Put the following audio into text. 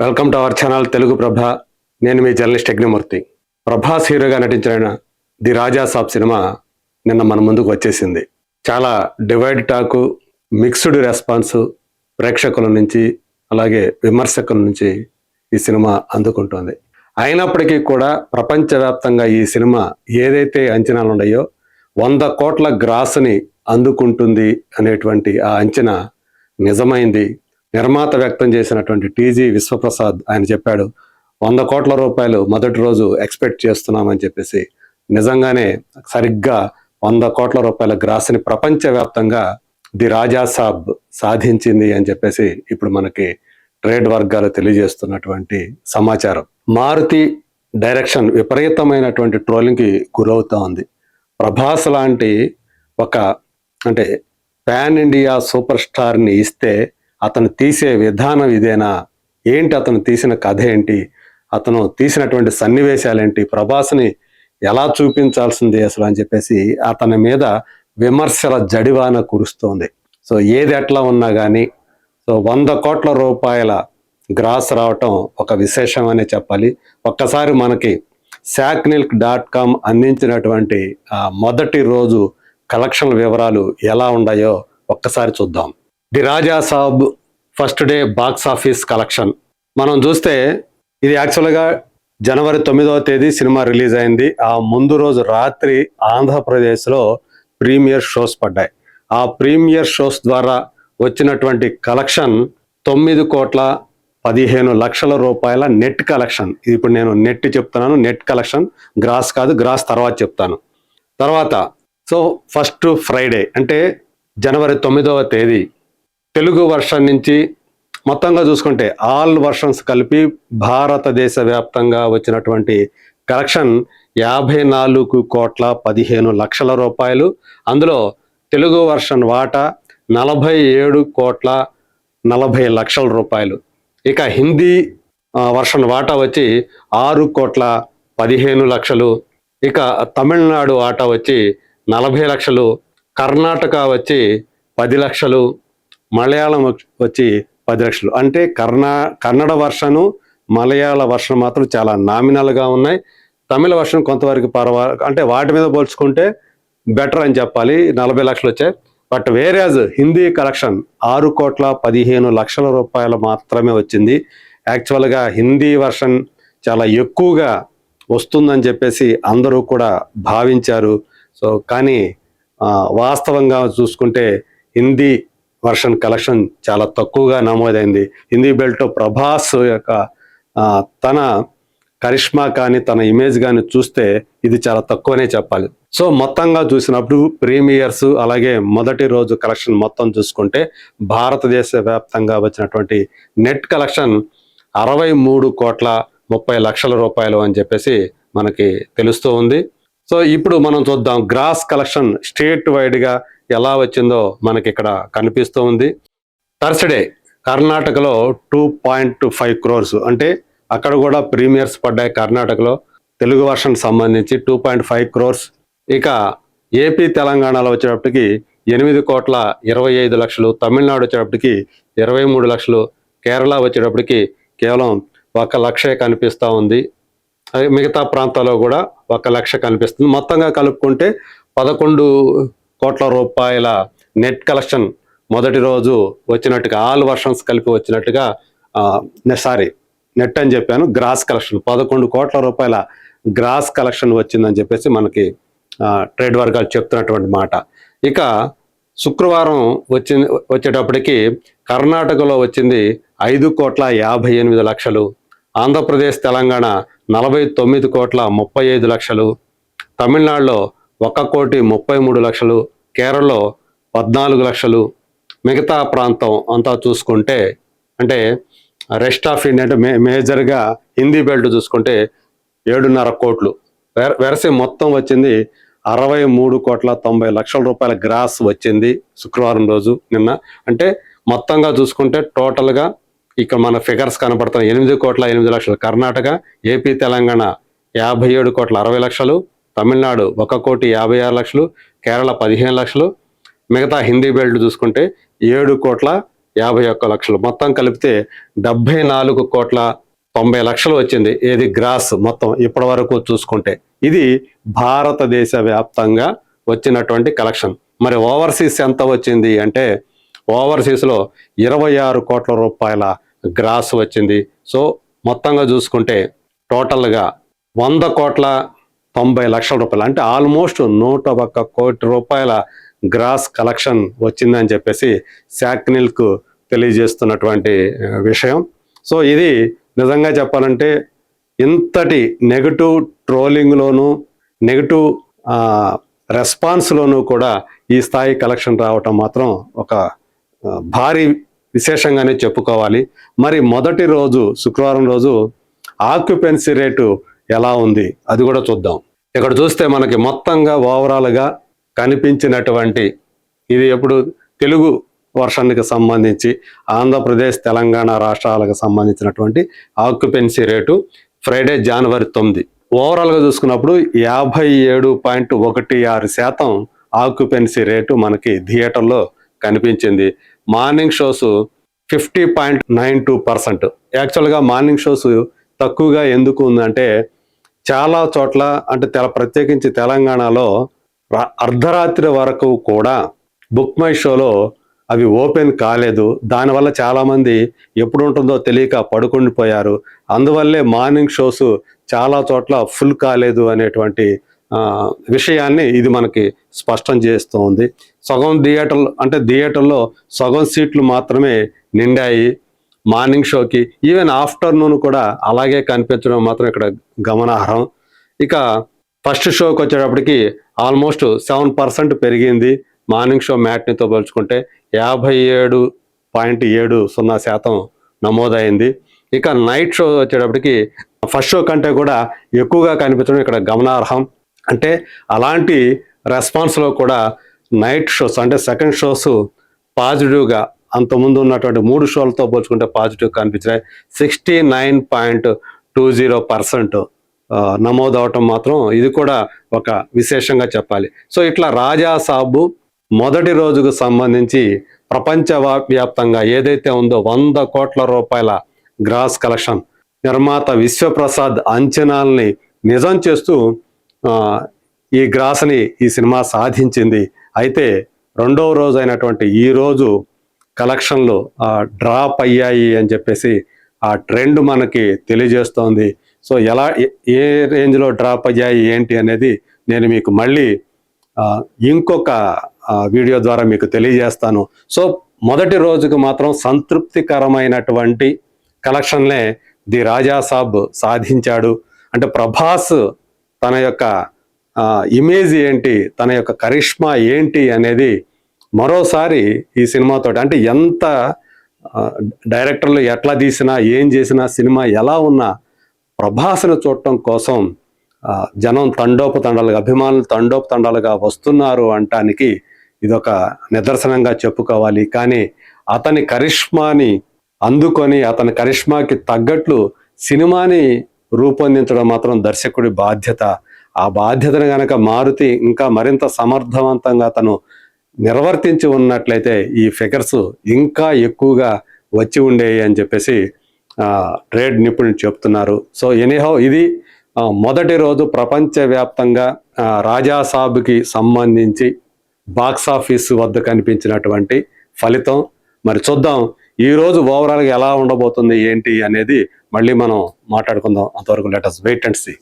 Welcome to our channel Telugu Prabha. నేను మీ journalist అగ్నిమూర్తి. Prabhas హీరోగా నటించిన ది రాజా సాబ్ సినిమా నిన్న మన ముందుకు వచ్చేసింది. చాలా డివైడ్ టాకు మిక్స్డ్ రెస్పాన్స్ ప్రేక్షకుల నుంచి అలాగే విమర్శకుల నుంచి ఈ సినిమా అందుకుంటోంది. అయినప్పటికీ కూడా ప్రపంచవ్యాప్తంగా ఈ సినిమా ఏదైతే అంచనాలు ఉన్నాయో వంద కోట్ల గ్రాస్ని అందుకుంటుంది అనేటువంటి ఆ అంచనా నిజమైంది నిర్మాత వ్యక్తం చేసినటువంటి టీజీ విశ్వప్రసాద్ ఆయన చెప్పాడు వంద కోట్ల రూపాయలు మొదటి రోజు ఎక్స్పెక్ట్ చేస్తున్నామని చెప్పేసి. నిజంగానే సరిగ్గా వంద కోట్ల రూపాయల గ్రాస్ని ప్రపంచవ్యాప్తంగా ది రాజా సాబ్ సాధించింది అని చెప్పేసి ఇప్పుడు మనకి ట్రేడ్ వర్గాలు తెలియజేస్తున్నటువంటి సమాచారం. మారుతి డైరెక్షన్ విపరీతమైనటువంటి ట్రోలింగ్కి గురవుతా ఉంది. ప్రభాస్ లాంటి ఒక అంటే పాన్ ఇండియా సూపర్ స్టార్ని ఇస్తే అతను తీసే విధానం ఇదేనా? ఏంటి అతను తీసిన కథ ఏంటి? అతను తీసినటువంటి సన్నివేశాలేంటి? ప్రభాస్ని ఎలా చూపించాల్సింది అసలు అని చెప్పేసి అతని మీద విమర్శల జడివాన కురుస్తోంది. సో ఏది ఎట్లా ఉన్నా కానీ సో వంద కోట్ల రూపాయల గ్రాస్ రావటం ఒక విశేషం అనే చెప్పాలి. ఒక్కసారి మనకి శాక్నిల్క్ డాట్ కామ్ అందించినటువంటి మొదటి రోజు కలెక్షన్ వివరాలు ఎలా ఉన్నాయో ఒక్కసారి చూద్దాం. The Raja Saab first day box office collection. మనం చూస్తే ఇది యాక్చువల్గా జనవరి తొమ్మిదవ తేదీ సినిమా రిలీజ్ అయింది. ఆ ముందు రోజు రాత్రి ఆంధ్రప్రదేశ్లో ప్రీమియర్ షోస్ పడ్డాయి. ఆ ప్రీమియర్ షోస్ ద్వారా వచ్చినటువంటి కలెక్షన్ తొమ్మిది కోట్ల పదిహేను లక్షల రూపాయల నెట్ కలెక్షన్. ఇది ఇప్పుడు నేను నెట్ చెప్తున్నాను. నెట్ కలెక్షన్ గ్రాస్ కాదు గ్రాస్ తర్వాత చెప్తాను. తర్వాత సో ఫస్ట్ ఫ్రైడే అంటే జనవరి తొమ్మిదవ తేదీ తెలుగు వర్షన్ నుంచి మొత్తంగా చూసుకుంటే ఆల్ వర్షన్స్ కలిపి భారతదేశ వ్యాప్తంగా వచ్చినటువంటి కలెక్షన్ యాభై నాలుగు కోట్ల పదిహేను లక్షల రూపాయలు. అందులో తెలుగు వర్షన్ వాటా నలభై ఏడు కోట్ల నలభై లక్షల రూపాయలు. ఇక హిందీ వర్షన్ వాటా వచ్చి ఆరు కోట్ల పదిహేను లక్షలు. ఇక తమిళనాడు ఆట వచ్చి నలభై లక్షలు. కర్ణాటక వచ్చి పది లక్షలు. మలయాళం వచ్చి పది లక్షలు. అంటే కర్ణా కన్నడ వర్షను మలయాళ వర్షం మాత్రం చాలా నామినల్గా ఉన్నాయి. తమిళ వర్షన్ కొంతవరకు పర్వా అంటే వాటి మీద పోల్చుకుంటే బెటర్ అని చెప్పాలి. నలభై లక్షలు వచ్చాయి. బట్ వేరేజ్ హిందీ కలెక్షన్ ఆరు కోట్ల పదిహేను లక్షల రూపాయలు మాత్రమే వచ్చింది. యాక్చువల్గా హిందీ వర్షన్ చాలా ఎక్కువగా వస్తుందని చెప్పేసి అందరూ కూడా భావించారు. సో కానీ వాస్తవంగా చూసుకుంటే హిందీ వర్షన్ కలెక్షన్ చాలా తక్కువగా నమోదైంది. హిందీ బెల్ట్ ప్రభాస్ యొక్క తన కరిష్మా కానీ తన ఇమేజ్ కానీ చూస్తే ఇది చాలా తక్కువనే చెప్పాలి. సో మొత్తంగా చూసినప్పుడు ప్రీమియర్స్ అలాగే మొదటి రోజు కలెక్షన్ మొత్తం చూసుకుంటే భారతదేశ వ్యాప్తంగా వచ్చినటువంటి నెట్ కలెక్షన్ అరవై మూడు కోట్ల ముప్పై లక్షల రూపాయలు అని చెప్పేసి మనకి తెలుస్తూ ఉంది. సో ఇప్పుడు మనం చూద్దాం. గ్రాస్ కలెక్షన్ స్టేట్ వైడ్గా ఎలా వచ్చిందో మనకి ఇక్కడ కనిపిస్తూ ఉంది. థర్స్డే కర్ణాటకలో టూ పాయింట్ ఫైవ్ క్రోర్స్ అంటే అక్కడ కూడా ప్రీమియర్స్ పడ్డాయి కర్ణాటకలో. తెలుగు వర్షన్ సంబంధించి టూ పాయింట్ ఫైవ్ క్రోర్స్ ఇక ఏపీ తెలంగాణలో వచ్చేటప్పటికి ఎనిమిది కోట్ల ఇరవై ఐదు లక్షలు. తమిళనాడు వచ్చేటప్పటికి ఇరవై మూడు లక్షలు. కేరళ వచ్చేటప్పటికి కేవలం ఒక లక్షే కనిపిస్తూ ఉంది. మిగతా ప్రాంతాల్లో కూడా ఒక లక్ష కనిపిస్తుంది. మొత్తంగా కలుపుకుంటే పదకొండు కోట్ల రూపాయల నెట్ కలెక్షన్ మొదటి రోజు వచ్చినట్టుగా ఆల్ వర్షన్స్ కలిపి వచ్చినట్టుగా సారీ నెట్ అని చెప్పాను గ్రాస్ కలెక్షన్. పదకొండు కోట్ల రూపాయల గ్రాస్ కలెక్షన్ వచ్చిందని చెప్పేసి మనకి ట్రేడ్ వర్గాలు చెప్తున్నటువంటి మాట. ఇక శుక్రవారం వచ్చి వచ్చేటప్పటికి కర్ణాటకలో వచ్చింది ఐదు కోట్ల యాభై ఎనిమిది లక్షలు ఆంధ్రప్రదేశ్ తెలంగాణ నలభై తొమ్మిది కోట్ల ముప్పై ఐదు లక్షలు తమిళనాడులో ఒక కోటి ముప్పై మూడు లక్షలు కేరళలో పద్నాలుగు లక్షలు. మిగతా ప్రాంతం అంతా చూసుకుంటే అంటే రెస్ట్ ఆఫ్ ఇండియా అంటే మే మేజర్గా హిందీ బెల్ట్ చూసుకుంటే ఏడున్నర కోట్లు. వెర- వెరసి మొత్తం వచ్చింది అరవై మూడు కోట్ల తొంభై లక్షల రూపాయల గ్రాస్ వచ్చింది శుక్రవారం రోజు నిన్న. అంటే మొత్తంగా చూసుకుంటే టోటల్గా ఇక్కడ మన ఫిగర్స్ కనపడుతున్నాయి. ఎనిమిది కోట్ల ఎనిమిది లక్షలు. కర్ణాటక ఏపీ తెలంగాణ యాభై ఏడు కోట్ల అరవై లక్షలు. తమిళనాడు ఒక కోటి యాభై ఆరు లక్షలు కేరళ పదిహేను లక్షలు మిగతా హిందీ బెల్ట్ చూసుకుంటే ఏడు కోట్ల యాభై ఒక్క లక్షలు. మొత్తం కలిపితే డెబ్బై నాలుగు కోట్ల తొంభై లక్షలు వచ్చింది. ఏది గ్రాస్ మొత్తం ఇప్పటి వరకు చూసుకుంటే. ఇది భారతదేశ వ్యాప్తంగా వచ్చినటువంటి కలెక్షన్. మరి ఓవర్సీస్ ఎంత వచ్చింది అంటే ఓవర్సీస్లో ఇరవై ఆరు కోట్ల రూపాయల గ్రాస్ వచ్చింది. సో మొత్తంగా చూసుకుంటే టోటల్గా వంద కోట్ల తొంభై లక్షల రూపాయలు. అంటే ఆల్మోస్ట్ నూట ఒక్క కోటి రూపాయల గ్రాస్ కలెక్షన్ వచ్చిందని చెప్పేసి శాక్నిల్కు తెలియజేస్తున్నటువంటి విషయం. సో ఇది నిజంగా చెప్పాలంటే ఇంతటి నెగటివ్ ట్రోలింగ్లోనూ నెగటివ్ రెస్పాన్స్లోనూ కూడా ఈ స్థాయి కలెక్షన్ రావటం మాత్రం ఒక భారీ విశేషంగానే చెప్పుకోవాలి. మరి మొదటి రోజు శుక్రవారం రోజు ఆక్యుపెన్సీ రేటు ఎలా ఉంది? అది కూడా చూద్దాం. ఇక్కడ చూస్తే మనకి మొత్తంగా ఓవరాల్గా కనిపించినటువంటి ఇది ఎప్పుడు తెలుగు వర్షానికి సంబంధించి ఆంధ్రప్రదేశ్ తెలంగాణ రాష్ట్రాలకు సంబంధించినటువంటి ఆక్యుపెన్సీ రేటు ఫ్రైడే జనవరి తొమ్మిది. ఓవరాల్గా చూసుకున్నప్పుడు యాభై ఏడు పాయింట్ ఒకటి ఆరు శాతం ఆక్యుపెన్సీ రేటు మనకి థియేటర్లో కనిపించింది. Morning shows fifty point nine two percent. యాక్చువల్గా మార్నింగ్ షోస్ తక్కువగా ఎందుకు ఉందంటే చాలా చోట్ల అంటే తెల ప్రత్యేకించి తెలంగాణలో అర్ధరాత్రి వరకు కూడా బుక్ మై షోలో అవి ఓపెన్ కాలేదు. దానివల్ల చాలామంది ఎప్పుడు ఉంటుందో తెలియక పడుకుండిపోయారు అందువల్లే మార్నింగ్ షోస్ చాలా చోట్ల ఫుల్ కాలేదు అనేటువంటి విషయాన్ని ఇది మనకి స్పష్టం చేస్తోంది. సగం థియేటర్లు అంటే థియేటర్లో సగం సీట్లు మాత్రమే నిండాయి. మార్నింగ్ షోకి ఈవెన్ ఆఫ్టర్నూన్ కూడా అలాగే కనిపించడం మాత్రం ఇక్కడ గమనార్హం. ఇక ఫస్ట్ షోకి వచ్చేటప్పటికి ఆల్మోస్ట్ సెవెన్ పర్సెంట్ పెరిగింది మార్నింగ్ షో మ్యాట్నితో పోల్చుకుంటే. యాభై ఏడు పాయింట్ ఏడు సున్నా శాతం నమోదైంది. ఇక నైట్ షో వచ్చేటప్పటికి ఫస్ట్ షో కంటే కూడా ఎక్కువగా కనిపించడం ఇక్కడ గమనార్హం. అంటే అలాంటి రెస్పాన్స్లో కూడా నైట్ షోస్ అంటే సెకండ్ షోస్ పాజిటివ్గా అంతకుముందు ఉన్నటువంటి మూడు షోలతో పోల్చుకుంటే పాజిటివ్ కనిపించాయి sixty nine point two zero percent నమోదవటం మాత్రం ఇది కూడా ఒక విశేషంగా చెప్పాలి. సో ఇట్లా రాజా సాబు మొదటి రోజుకు సంబంధించి ప్రపంచ వ్యాప్తంగా ఏదైతే ఉందో వంద కోట్ల రూపాయల గ్రాస్ కలెక్షన్ నిర్మాత విశ్వప్రసాద్ అంచనాల్ని నిజం చేస్తూ ఈ గ్రాస్ని ఈ సినిమా సాధించింది. అయితే రెండవ రోజు అయినటువంటి ఈ రోజు కలెక్షన్లు డ్రాప్ అయ్యాయి అని చెప్పేసి ఆ ట్రెండ్ మనకి తెలియజేస్తోంది. సో ఎలా ఏ- ఏ రేంజ్లో డ్రాప్ అయ్యాయి ఏంటి అనేది నేను మీకు మళ్ళీ ఇంకొక వీడియో ద్వారా మీకు తెలియజేస్తాను. సో మొదటి రోజుకు మాత్రం సంతృప్తికరమైనటువంటి కలెక్షన్లే ది రాజా సాబ్ సాధించాడు. అంటే ప్రభాస్ తన యొక్క ఇమేజ్ ఏంటి తన యొక్క కరిష్మా ఏంటి అనేది మరోసారి ఈ సినిమాతో అంటే ఎంత డైరెక్టర్లు ఎట్లా తీసినా ఏం చేసినా సినిమా ఎలా ఉన్నా ప్రభాస్ను చూడటం కోసం జనం తండోపతండాలుగా అభిమానులు తండోపతండాలుగా వస్తున్నారు అంటానికి ఇదొక నిదర్శనంగా చెప్పుకోవాలి. కానీ అతని కరిష్మాని అందుకొని అతని కరిష్మాకి తగ్గట్లు సినిమాని రూపొందించడం మాత్రం దర్శకుడి బాధ్యత. ఆ బాధ్యతను గనక మారుతి ఇంకా మరింత సమర్థవంతంగా తను నిర్వర్తించి ఉన్నట్లయితే ఈ ఫిగర్స్ ఇంకా ఎక్కువగా వచ్చి ఉండేవి అని చెప్పేసి ట్రేడ్ నిపుణులు చెప్తున్నారు. సో ఎనీహౌ ఇది మొదటి రోజు ప్రపంచవ్యాప్తంగా రాజా సాబ్కి సంబంధించి బాక్స్ ఆఫీస్ వద్ద కనిపించినటువంటి ఫలితం. మరి చూద్దాం ఈరోజు ఓవరాల్గా ఎలా ఉండబోతుంది ఏంటి అనేది మళ్ళీ మనం మాట్లాడుకుందాం. అంతవరకు లెటర్స్ వెయిట్ అండ్ సీ